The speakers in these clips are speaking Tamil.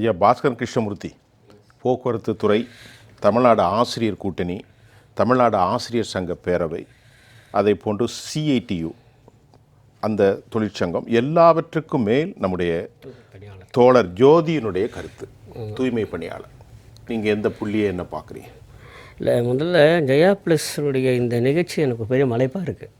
ஐயா பாஸ்கரன் கிருஷ்ணமூர்த்தி போக்குவரத்து துறை தமிழ்நாடு ஆசிரியர் கூட்டணி தமிழ்நாடு ஆசிரியர் சங்க பேரவை அதை போன்று சிஐடியு அந்த தொழிற்சங்கம் எல்லாவற்றுக்கும் மேல் நம்முடைய தோழர் ஜோதியினுடைய கருத்து தூய்மை பணியாளர். நீங்கள் எந்த புள்ளியை என்ன பார்க்குறீங்க? இல்லை முதல்ல ஜெயா ப்ளஸ்னுடைய இந்த நிகழ்ச்சி எனக்கு பெரிய மலைப்பாக இருக்குது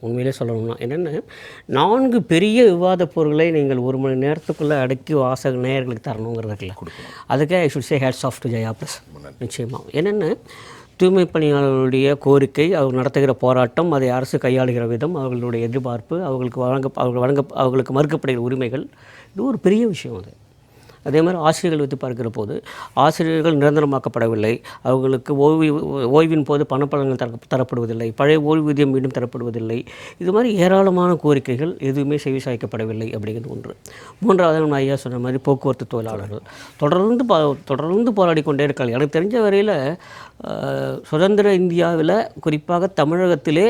உண்மையிலே சொல்லணும்னா என்னென்ன நான்கு பெரிய விவாத பொருட்களை நீங்கள் ஒரு மணி நேரத்துக்குள்ளே அடக்கி வாசக நேயர்களுக்கு தரணுங்கிறது இருக்குல்ல அதுக்கே I should say hats off to Jaya plus நிச்சயமாக என்னென்ன தூய்மை பணியாளர்களுடைய கோரிக்கை அவர் நடத்துகிற போராட்டம் அதை அரசு கையாளுகிற விதம் அவர்களுடைய எதிர்பார்ப்பு அவர்களுக்கு வழங்க அவர்கள் வழங்க அவர்களுக்கு மறுக்கப்படுகிற உரிமைகள் இது ஒரு பெரிய விஷயம் அது. அதே மாதிரி ஆசிரியர்கள் வைத்து பார்க்கிற போது ஆசிரியர்கள் நிரந்தரமாக்கப்படவில்லை. அவர்களுக்கு ஓய்வு ஓய்வின் போது பணப்பலன்கள் தர தரப்படுவதில்லை. பழைய ஓய்வூதியம் மீண்டும் தரப்படுவதில்லை. இது மாதிரி ஏராளமான கோரிக்கைகள் எதுவுமே செவி சாய்க்கப்படவில்லை அப்படிங்கிறது ஒன்று. மூன்றாவது நம்ம ஐயா சொன்ன மாதிரி போக்குவரத்து தொழிலாளர்கள். தொடர்ந்து பா தொடர்ந்து போராடி கொண்டே இருக்காங்க. எனக்கு தெரிஞ்ச வரையில் சுதந்திர இந்தியாவில் குறிப்பாக தமிழகத்திலே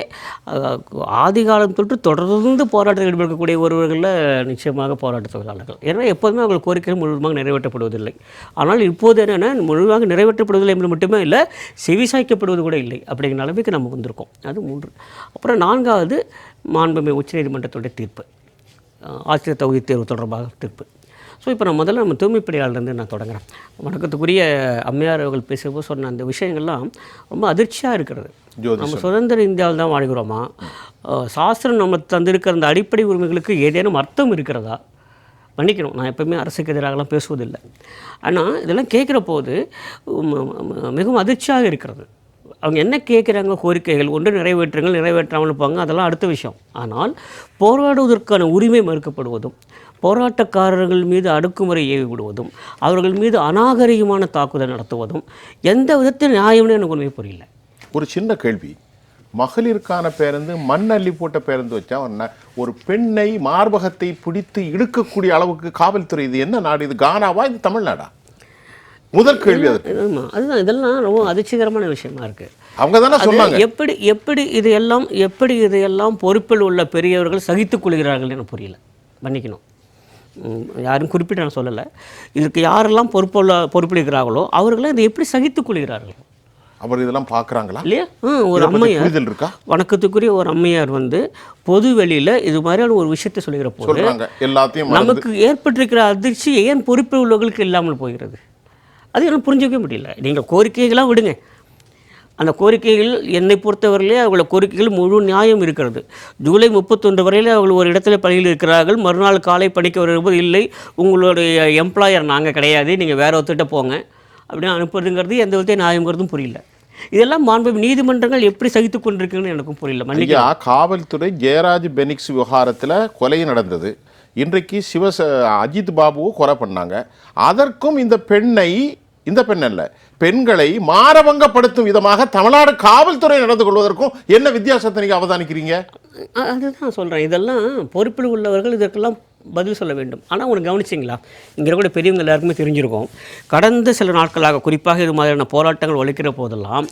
ஆதிகாலம் ஆதி காலம் தொட்டு தொடர்ந்து போராட்டத்தில் ஈடுபடக்கூடிய ஒருவர்களில் நிச்சயமாக போராட்ட தொழிலாளர்கள். ஏன்னா எப்போதுமே அவர்கள் கோரிக்கைகள் முழுவதுமாக நிறைவேற்றப்படுவதில்லை. ஆனால் இப்போது என்னென்னா முழுமையாக நிறைவேற்றப்படுவதில்லை என்பது மட்டுமே இல்லை செவிசாய்க்கப்படுவது கூட இல்லை அப்படிங்கிற நிலைமைக்கு நம்ம வந்திருக்கோம். அது மூன்று. அப்புறம் நான்காவது மாண்புமை உச்சநீதிமன்றத்துடைய தீர்ப்பு. ஆசிரியர் தகுதி தேர்வு தொடர்பாக தீர்ப்பு. ஸோ இப்போ நான் முதல்ல நம்ம தூய்மைப்பணியாளர்லேருந்து நான் தொடங்குறேன். வணக்கத்துக்குரிய அம்மையார் அவர்கள் பேசும்போது சொன்ன அந்த விஷயங்கள்லாம் ரொம்ப அதிர்ச்சியாக இருக்கிறது. நம்ம சுதந்திர இந்தியாவில் தான் வாழ்கிறோமா? சாஸ்திரம் நம்ம தந்திருக்கிற அந்த அடிப்படை உரிமைகளுக்கு ஏதேனும் அர்த்தம் இருக்கிறதா? மன்னிக்கணும். நான் எப்பவுமே அரசுக்கு எதிராகலாம் பேசுவதில்லை. ஆனால் இதெல்லாம் கேட்குற போது மிகவும் அதிர்ச்சியாக இருக்கிறது. அவங்க என்ன கேட்குறாங்க? கோரிக்கைகள் ஒன்று நிறைவேற்றுங்கள் நிறைவேற்றாமல் இருப்பாங்க. அதெல்லாம் அடுத்த விஷயம். ஆனால் போராடுவதற்கான உரிமை மறுக்கப்படுவதும் போராட்டக்காரர்கள் மீது அடக்குமுறை ஏவி விடுவதும் அவர்கள் மீது அநாகரிகமான தாக்குதல் நடத்துவதும் எந்த விதத்தில் நியாயம்னு எனக்கு உண்மை புரியல. ஒரு சின்ன கேள்வி. மகளிருக்கான பேருந்து மண் அள்ளி போட்ட பேருந்து வச்சா ஒரு ந- ஒரு பெண்ணை மார்பகத்தை பிடித்து இழுக்கக்கூடிய அளவுக்கு காவல்துறை இது என்ன நாடு? இது கானாவா? இது தமிழ்நாடா? முதல் கேள்வி அதுதான் இதெல்லாம் ரொம்ப அதிர்ச்சிகரமான விஷயமா இருக்குது அவங்க தானே சொன்னாங்க. எப்படி எப்படி இதையெல்லாம் எப்படி இதையெல்லாம் பொறுப்பில் உள்ள பெரியவர்கள் சகித்துக் கொள்கிறார்கள் எனக்கு புரியல. மன்னிக்கணும். ம், யாரும் குறிப்பிட்டு நான் சொல்லலை. இதுக்கு யாரெல்லாம் பொறுப்புள்ள பொறுப்பெடுக்கிறார்களோ அவர்களே இதை எப்படி சகித்துக் கொள்கிறார்கள்? அவர் இதெல்லாம் பார்க்கறாங்களா? இல்லையா? ம், ஒரு அம்மையார். புரிதல் இருக்கா? வணக்கத்துக்குரிய ஒரு அம்மையார் வந்து பொது வெளியில் இது மாதிரியான ஒரு விஷயத்தை சொல்லுகிற போது எல்லாத்தையும் நமக்கு ஏற்பட்டிருக்கிற அதிர்ச்சி ஏன் பொறுப்பில் உள்ளவர்களுக்கு இல்லாமல் போகிறது? அது எனக்கு புரிஞ்சிக்கவே முடியல. நீங்கள் கோரிக்கைகளாக விடுங்க. அந்த கோரிக்கைகள் என்னை பொறுத்தவரையிலே அவங்கள கோரிக்கைகள் முழு நியாயம் இருக்கிறது. ஜூலை முப்பத்தொன்று வரையில் அவர்கள் ஒரு இடத்துல பணியில் இருக்கிறார்கள். மறுநாள் காலை பணிக்கு வரும்போது இல்லை உங்களுடைய எம்ப்ளாயர் நாங்கள் கிடையாது. நீங்கள் வேற ஒருத்தர்கிட்ட போங்க. அப்படின்னு அனுப்புறதுங்கிறது எந்த விதத்தையும் நியாயங்கிறதும் புரியல. இதெல்லாம் மாண்பு நீதிமன்றங்கள் எப்படி சகித்து கொண்டிருக்குன்னு எனக்கும் புரியல. ஐயா காவல்துறை ஜெயராஜ் பெனிக்ஸ் விவகாரத்தில் கொலை நடந்தது. இன்றைக்கு சிவச அஜித் பாபுவும் கொலை பண்ணாங்க. அதற்கும் இந்த பெண்ணை இந்த பெண் அல்ல பெண்களை மாரபங்கப்படுத்தும் விதமாக தமிழ்நாடு காவல்துறை நடந்து கொள்வதற்கும் என்ன வித்தியாசத்தை நீங்க அவதானிக்கிறீங்க? அதுதான் சொல்கிறேன் இதெல்லாம் பொறுப்பில் உள்ளவர்கள் இதற்கெல்லாம் பதில் சொல்ல வேண்டும். ஆனால் உனக்கு கவனிச்சிங்களா? இங்கே கூட பெரியவங்க எல்லாருக்குமே தெரிஞ்சிருக்கும். கடந்த சில நாட்களாக குறிப்பாக இது மாதிரியான போராட்டங்கள் ஒழிக்கிற போதெல்லாம்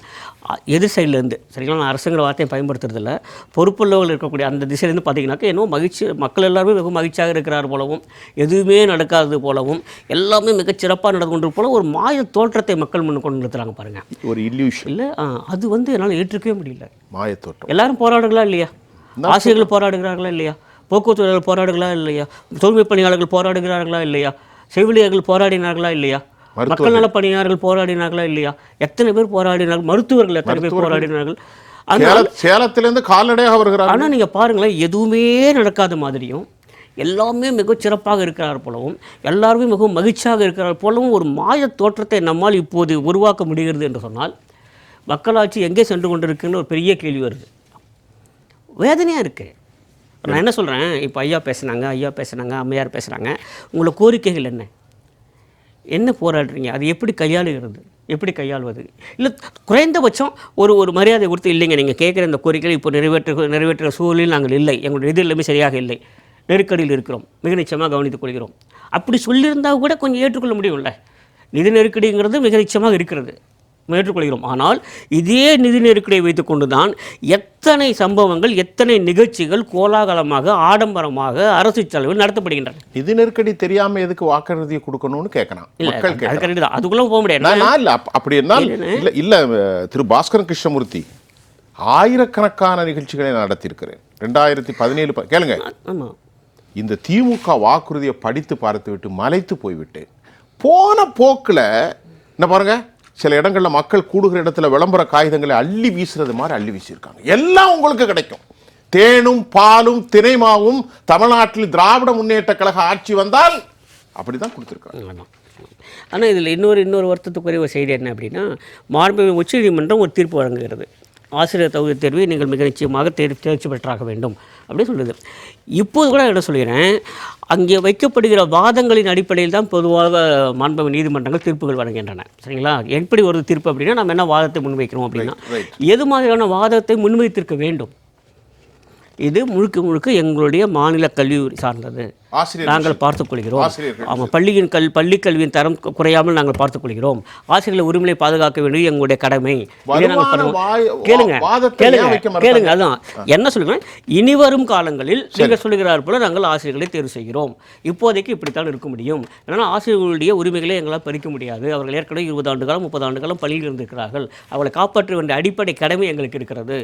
எதிர் சைட்லேருந்து சரிங்களா? நான் அரசுங்கிற வார்த்தையை பயன்படுத்துறதில்ல. பொறுப்புள்ளவர்கள் இருக்கக்கூடிய அந்த திசையிலேருந்து பார்த்தீங்கன்னாக்கா என்னவோ மகிழ்ச்சி மக்கள் எல்லாருமே மிக மகிழ்ச்சியாக இருக்கிறார் போலவும் எதுவுமே நடக்காதது போலவும் எல்லாமே மிகச் சிறப்பாக நடந்து கொண்டு போல ஒரு மாய தோற்றத்தை மக்கள் முன் கொண்டு நிறுத்துறாங்க பாருங்கள் ஒரு இல்யூஷன் இல்லை அது வந்து என்னால் ஏற்றுக்கவே முடியல. மாயத்தோட்டம் எல்லாரும் போராடுகளா இல்லையா? ஆசிரியர்கள் போராடுகிறார்களா இல்லையா? போக்குவரத்து தொழிலாளர்கள் போராடுகளா இல்லையா? தூய்மை பணியாளர்கள் போராடுகிறார்களா இல்லையா? செவிலியர்கள் போராடினார்களா இல்லையா? மக்கள் நல பணியாளர்கள் போராடினார்களா இல்லையா? எத்தனை பேர் போராடினார்கள்? மருத்துவர்கள் எத்தனை பேர் போராடினார்கள்? சேலத்திலிருந்து கால்நடையாக வருகிறார் ஆனால் நீங்கள் பாருங்களேன் எதுவுமே நடக்காத மாதிரியும் எல்லாமே மிகச் சிறப்பாக இருக்கிறார் போலவும் எல்லாருமே மிகவும் மகிழ்ச்சியாக இருக்கிறார் போலவும் ஒரு மாய தோற்றத்தை நம்மால் இப்போது உருவாக்க முடிகிறது என்று சொன்னால் மக்களாட்சி எங்கே சென்று கொண்டிருக்குன்னு ஒரு பெரிய கேள்வி வருது. வேதனையாக இருக்குது நான் என்ன சொல்கிறேன் இப்போ ஐயா பேசுனாங்க ஐயா பேசுனாங்க அம்மையார் பேசுகிறாங்க உங்களை கோரிக்கைகள் என்ன? என்ன போராடுறீங்க? அது எப்படி கையாளுகிறது? எப்படி கையாள்வது? இல்லை குறைந்தபட்சம் ஒரு ஒரு மரியாதை கொடுத்து இல்லைங்க. நீங்கள் கேட்குற இந்த கோரிக்கைகளை இப்போ நிறைவேற்ற நிறைவேற்றுற சூழலில் நாங்கள் இல்லை. எங்களுடைய இது எல்லாமே சரியாக இல்லை. நெருக்கடியில் இருக்கிறோம். மிக நிச்சயமாக கவனித்துக் கொள்கிறோம். அப்படி சொல்லியிருந்தால் கூட கொஞ்சம் ஏற்றுக்கொள்ள முடியும்ல? நிதி நெருக்கடிங்கிறது மிக நிச்சயமாக இருக்கிறது. ஏற்றுக்கொள்கிறோம். ஆனால் இதே நிதி நெருக்கடியை வைத்துக்கொண்டு தான் எத்தனை சம்பவங்கள் எத்தனை நிகழ்ச்சிகள் கோலாகலமாக ஆடம்பரமாக அரசு செலவில் நடத்தப்படுகின்றன. நிதி நெருக்கடி தெரியாம எதுக்கு வாக்குறுதியை கொடுக்கணும்னு கேட்கறான் இல்லை மக்கள் அதுக்குள்ளே போக முடியாது. அப்படி இருந்தால் இல்ல இல்ல திரு பாஸ்கரன் கிருஷ்ணமூர்த்தி ஆயிரக்கணக்கான நிகழ்ச்சிகளை நடத்தியிருக்கிறேன். ரெண்டாயிரத்தி பதினேழு கேளுங்க. ஆமாம் இந்த திமுக வாக்குறுதியை படித்து பார்த்து விட்டு மலைத்து போய்விட்டேன் போன போக்குல என்ன பாருங்க சில இடங்களில் மக்கள் கூடுகிற இடத்துல விளம்பர காகிதங்களை அள்ளி வீசுறது மாதிரி அள்ளி வீசியிருக்காங்க. எல்லாம் உங்களுக்கு கிடைக்கும். தேனும் பாலும் தினைமாவும் தமிழ்நாட்டில் திராவிட முன்னேற்ற கழக ஆட்சி வந்தால் அப்படிதான் கொடுத்துருக்காங்க ஆனால் இதில் இன்னொரு இன்னொரு வருத்தத்துக்குரிய ஒரு செய்தி என்ன அப்படின்னா மாண்புமிகு உச்சநீதிமன்றம் ஒரு தீர்ப்பு வழங்குகிறது. ஆசிரியர் தகுதி தேர்வை நீங்கள் மிக நிச்சயமாக தேர்வு தேர்ச்சி பெற்றாக வேண்டும். அப்படி சொல்லுது இப்போது கூட என்ன சொல்கிறேன் அங்கே வைக்கப்படுகிற வாதங்களின் அடிப்படையில் தான் பொதுவாக மாண்புமிகு நீதிமன்றங்கள் தீர்ப்புகள் வழங்குகின்றன. சரிங்களா? எப்படி ஒரு தீர்ப்பு அப்படின்னா நம்ம என்ன வாதத்தை முன்வைக்கிறோம் அப்படின்னா. எது மாதிரியான வாதத்தை முன்வைத்திருக்க வேண்டும்? இது முழுக்க முழுக்க எங்களுடைய மாநில கல்வி சார்ந்தது. நாங்கள் பார்த்துக் கொள்கிறோம் ஆசிரியர்கள் ஆமாம் பள்ளியின் கல் பள்ளி கல்வியின் தரம் குறையாமல் நாங்கள் பார்த்துக் கொள்கிறோம் ஆசிரியர்கள் உரிமையை பாதுகாக்க வேண்டியது எங்களுடைய கடமை. கேளுங்க கேளுங்க? கேளுங்க அதான். என்ன சொல்லுங்க இனி வரும் காலங்களில் நீங்கள் சொல்லுகிறார் போல நாங்கள் ஆசிரியர்களை தேர்வு செய்கிறோம். இப்போதைக்கு இப்படித்தான் இருக்க முடியும். ஏன்னா ஆசிரியர்களுடைய உரிமைகளை எங்களால் பறிக்க முடியாது. அவர்கள் ஏற்கனவே இருபது ஆண்டு காலம் முப்பது ஆண்டு காலம் பள்ளியில் இருந்திருக்கிறார்கள். அவளை காப்பாற்ற வேண்டிய அடிப்படை கடமை எங்களுக்கு இருக்கிறது.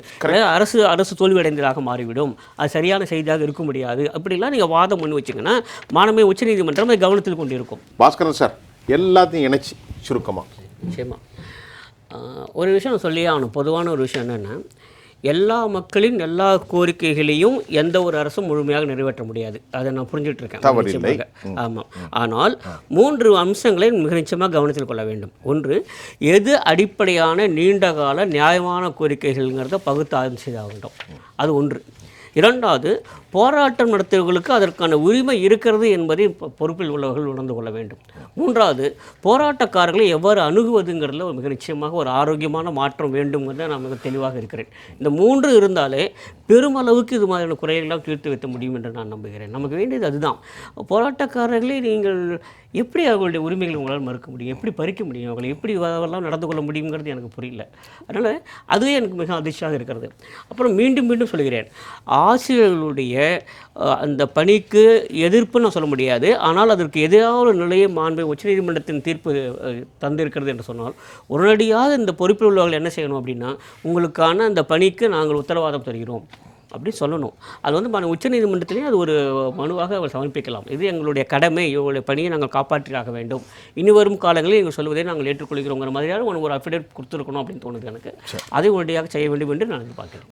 அரசு அரசு தோல்வியடைந்ததாக மாறிவிடும். அது சரியான செய்தியாக இருக்க முடியாது. அப்படிலாம் நீங்கள் வாதம் முன் வச்சிங்கன்னா மாணவ உச்சநீதிமன்றம் அதை கவனத்தில் கொண்டிருக்கும். பாஸ்கரன் சார் எல்லாத்தையும் இணைச்சு சுருக்கமா. நிச்சயமா. ஆஹ் ஒரு விஷயம் நான் சொல்லியே ஆகணும். பொதுவான ஒரு விஷயம் என்னென்னா எல்லா மக்களின் எல்லா கோரிக்கைகளையும் எந்த ஒரு அரசும் முழுமையாக நிறைவேற்ற முடியாது. அதை நான் புரிஞ்சுட்டு இருக்கேன். நிச்சயமாக. ஆமாம் ஆனால் மூன்று அம்சங்களை மிக நிச்சயமாக கவனத்தில் கொள்ள வேண்டும். ஒன்று எது அடிப்படையான நீண்டகால நியாயமான கோரிக்கைகள்ங்கிறத பகுத்து ஆய்வு செய்தாக வேண்டும் அது ஒன்று. இரண்டாவது போராட்டம் நடத்துவர்களுக்கு அதற்கான உரிமை இருக்கிறது என்பதை பொறுப்பில் உள்ளவர்கள் உணர்ந்து கொள்ள வேண்டும். மூன்றாவது போராட்டக்காரர்களை எவ்வாறு அணுகுவதுங்கிறதுல மிக நிச்சயமாக ஒரு ஆரோக்கியமான மாற்றம் வேண்டும்ங்கிறத நான் மிக தெளிவாக இருக்கிறேன். இந்த மூன்று இருந்தாலே பெருமளவுக்கு இது மாதிரியான குறைகள்லாம் தீர்த்து வைக்க முடியும் என்று நான் நம்புகிறேன். நமக்கு வேண்டியது அதுதான். போராட்டக்காரர்களை நீங்கள் எப்படி அவர்களுடைய உரிமைகளை உங்களால் மறுக்க முடியும்? எப்படி பறிக்க முடியும் அவங்களை எப்படி அதெல்லாம் நடந்து கொள்ள முடியுங்கிறது எனக்கு புரியல. அதனால் அதுவே எனக்கு மிக அதிர்ச்சியாக இருக்கிறது. அப்புறம் மீண்டும் மீண்டும் சொல்கிறேன். ஆசிரியர்களுடைய அந்த பணிக்கு எதிர்ப்பு நான் சொல்ல முடியாது. ஆனால் அதற்கு எதிராக ஒரு நிலையை மாண்பை உச்சநீதிமன்றத்தின் தீர்ப்பு தந்திருக்கிறது என்று சொன்னால் உடனடியாக இந்த பொறுப்பில் உள்ளவர்கள் என்ன செய்யணும் அப்படின்னா உங்களுக்கான அந்த பணிக்கு நாங்கள் உத்தரவாதம் தருகிறோம் அப்படி சொல்லணும். அது வந்து மன உச்சநீதிமன்றத்திலேயே அது ஒரு மனுவாக அவர் சமர்ப்பிக்கலாம். இது எங்களுடைய கடமை. இவங்களுடைய பணியை நாங்கள் காப்பாற்றியாக வேண்டும். இனி வரும் காலங்களில் எங்கள் சொல்வதை நாங்கள் ஏற்றுக்கொள்கிறோங்கிற மாதிரியான ஒரு அஃபிடேட் கொடுத்துருக்கணும் அப்படின்னு தோணுது எனக்கு. அதை உடனடியாக செய்ய வேண்டும் என்று நான் எதிர்பார்க்கிறேன்.